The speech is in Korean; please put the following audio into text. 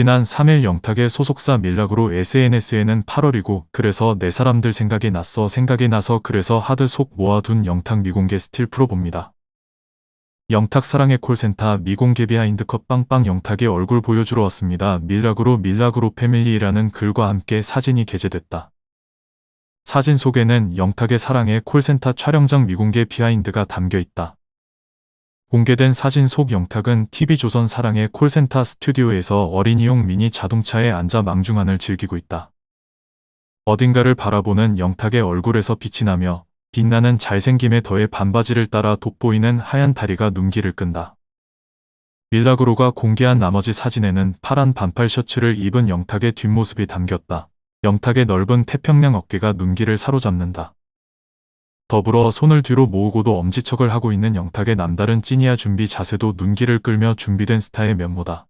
지난 3일 영탁의 소속사 밀락으로 SNS에는 8월이고 그래서 내 사람들 생각이 났어 생각이 나서 그래서 하드 속 모아둔 영탁 미공개 스틸 풀어봅니다. 영탁 사랑의 콜센터 미공개 비하인드 컷 빵빵 영탁의 얼굴 보여주러 왔습니다. 밀락으로 밀락으로 패밀리라는 글과 함께 사진이 게재됐다. 사진 속에는 영탁의 사랑의 콜센터 촬영장 미공개 비하인드가 담겨 있다. 공개된 사진 속 영탁은 TV조선 사랑의 콜센터 스튜디오에서 어린이용 미니 자동차에 앉아 망중한을 즐기고 있다. 어딘가를 바라보는 영탁의 얼굴에서 빛이 나며 빛나는 잘생김에 더해 반바지를 따라 돋보이는 하얀 다리가 눈길을 끈다. 밀라그로가 공개한 나머지 사진에는 파란 반팔 셔츠를 입은 영탁의 뒷모습이 담겼다. 영탁의 넓은 태평양 어깨가 눈길을 사로잡는다. 더불어 손을 뒤로 모으고도 엄지척을 하고 있는 영탁의 남다른 찌니아 준비 자세도 눈길을 끌며 준비된 스타의 면모다.